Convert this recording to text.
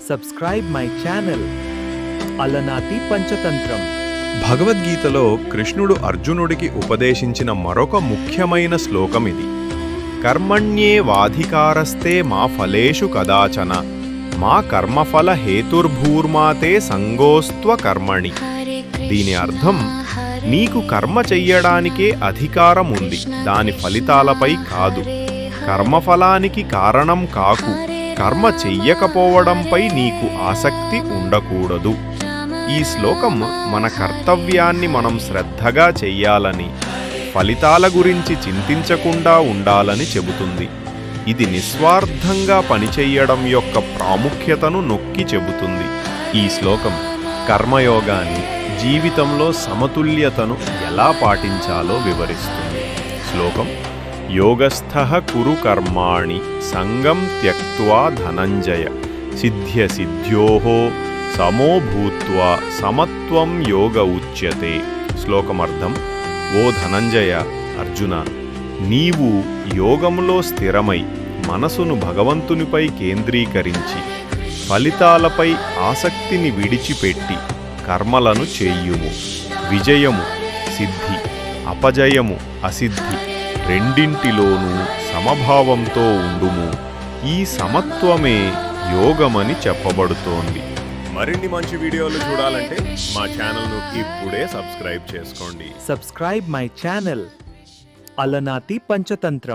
Subscribe my channel Alanati Panchatantram. భగవద్గీతలో కృష్ణుడు అర్జునుడికి ఉపదేశించిన మరొక ముఖ్యమైన శ్లోకం ఇది. కర్మణ్యే వాధికారస్తే మా ఫలేషు కదాచన మా కర్మఫల హేతుర్భూర్మాతే సంగోస్త్వ కర్మణి. దీని అర్థం నీకు కర్మ చెయ్యడానికే అధికారం ఉంది దాని ఫలితాలపై కాదు. కర్మఫలానికి కారణం కాకు. కర్మ చెయ్యకపోవడంపై నీకు ఆసక్తి ఉండకూడదు. ఈ శ్లోకం మన కర్తవ్యాన్ని మనం శ్రద్ధగా చెయ్యాలని ఫలితాల గురించి చింతించకుండా ఉండాలని చెబుతుంది. ఇది నిస్వార్థంగా పనిచేయడం యొక్క ప్రాముఖ్యతను నొక్కి చెబుతుంది. ఈ శ్లోకం కర్మయోగాన్ని జీవితంలో సమతుల్యతను ఎలా పాటించాలో వివరిస్తుంది. శ్లోకం యోగస్థ కురు కర్మాణి సంగం త్యక్వా ధనంజయ సిద్ధ్య సిద్ధ్యోహో సమో భూత్వా సమత్వం యోగ ఉచ్యతే శ్లోకమర్థం ఓ ధనంజయ అర్జున నీవు యోగంలో స్థిరమై మనసును భగవంతునిపై కేంద్రీకరించి ఫలితాలపై ఆసక్తిని విడిచిపెట్టి కర్మలను చేయుము. విజయము సిద్ధి అపజయము అసిద్ధి. రెండింటిలోనూ సమభావంతో ఉండుము. ఈ సమత్వమే యోగమని చెప్పబడుతోంది. మరిన్ని మంచి వీడియోలు చూడాలంటే మా ఛానల్ను ఇప్పుడే సబ్స్క్రైబ్ చేసుకోండి. Subscribe my channel Alanati Panchatantram.